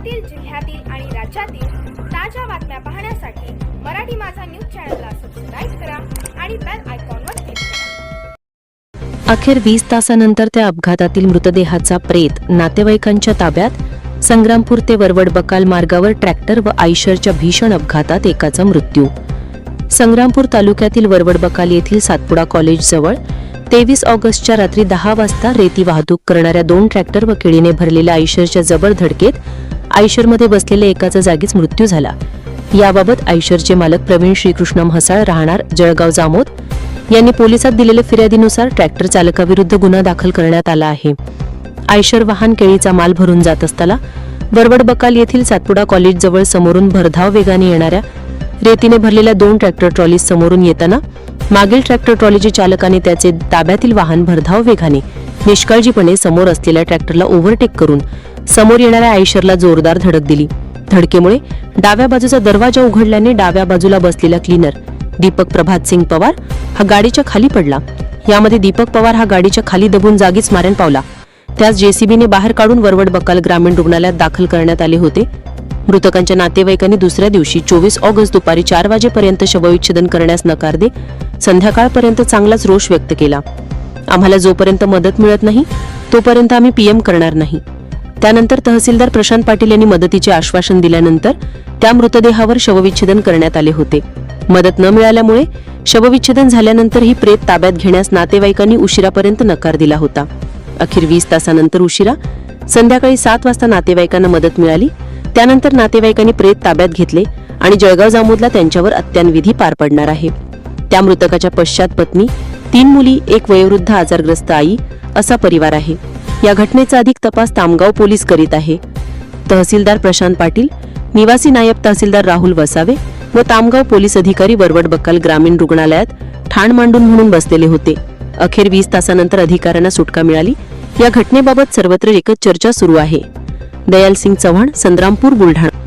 शहरातील जिल्ह्यातील आणि राज्यातील ताज्या बातम्या पाहण्यासाठी मराठी माझा न्यूज चॅनलला सबस्क्राईब करा आणि बेल आयकॉनवर क्लिक करा. अखेर वीस तासानंतर त्या अपघातातील मृतदेहाचा प्रेत नातेवाईकांच्या ताब्यात संग्रामपूर ते वरवड बकाल मार्गावर ट्रॅक्टर व आयशरच्या भीषण अपघातात एकाचा मृत्यू. संग्रामपूर तालुक्यातील वरवड बकाल येथील सातपुडा कॉलेजजवळ तेवीस ऑगस्टच्या रात्री दहा वाजता रेती वाहतूक करणाऱ्या दोन ट्रॅक्टर व केळीने भरलेल्या आयशरच्या जबर धडकेत आयशरमध्ये बसलेल्या एकाचा जागीच मृत्यू झाला. याबाबत आयशरचे मालक प्रवीण श्रीकृष्ण म्हसाळ राहणार जळगाव जामोद. यांनी पोलिसात दिलेल्या फिर्यादीनुसार ट्रॅक्टर चालकाविरुद्ध गुन्हा दाखल करण्यात आला आहे. आयशर वाहन केळीचा माल भरून जात असताना वरवड बकाल येथील सातपुडा कॉलेजजवळ समोरून भरधाव वेगाने येणाऱ्या रेतीने भरलेल्या दोन ट्रॅक्टर ट्रॉलीज समोरून येताना मागील ट्रॅक्टर ट्रॉलीच्या चालकाने त्याचे ताब्यातील वाहन भरधाव वेगाने निष्काळजीपणे समोर असलेल्या ट्रॅक्टरला ओव्हरटेक करून समोर येणाऱ्या आयशरला जोरदार धडक दिली. धडकेमुळे डाव्या बाजूचा दरवाजा उघडल्याने डाव्या बाजूला बसलेला क्लीनर दीपक प्रभात सिंग पवार हा गाडीच्या खाली पडला. यामध्ये दीपक पवार हा गाडीच्या खाली दबून जागीच मारण पावला. त्यास जेसीबीने बाहेर काढून वरवड बकाल ग्रामीण रुग्णालयात दाखल करण्यात आले होते. मृतकांच्या नातेवाईकांनी दुसऱ्या दिवशी चोवीस ऑगस्ट दुपारी चार वाजेपर्यंत शवविच्छेदन करण्यास नकार दे संध्याकाळपर्यंत चांगलाच रोष व्यक्त केला. आम्हाला जोपर्यंत मदत मिळत नाही तोपर्यंत आम्ही पीएम करणार नाही. त्यानंतर तहसीलदार प्रशांत पाटील यांनी मदतीचे आश्वासन दिल्यानंतर त्या मृतदेहावर शवविच्छेदन करण्यात आले होते. मदत न मिळाल्यामुळे शवविच्छेदन झाल्यानंतर ही प्रेत ताब्यात घेण्यास नातेवाईकांनी उशिरापर्यंत नकार दिला होता. अखेर वीस तासानंतर उशिरा संध्याकाळी सात वाजता नातेवाईकांना मदत मिळाली. त्यानंतर नातेवाईकांनी प्रेत ताब्यात घेतले आणि जळगाव जामोदला त्यांच्यावर अत्यानविधी पार पडणार आहे. त्या मृतकाच्या पश्चात पत्नी तीन मुली एक वयोवृद्ध आजारग्रस्त आई असा परिवार आहे. या घटनेचा अधिक तपास तामगाव पोलीस करीत आहे. तहसीलदार प्रशांत पाटील निवासी नायब तहसीलदार राहुल वसावे व तामगाव पोलीस अधिकारी वरवड बक्काल ग्रामीण रुग्णालयात ठाण मांडून म्हणून बसलेले होते. अखेर वीस तासानंतर अधिकाऱ्यांना सुटका मिळाली. या घटनेबाबत सर्वत्र एकच चर्चा सुरू आहे. दयाल सिंग चव्हाण संग्रामपूर बुलढाणा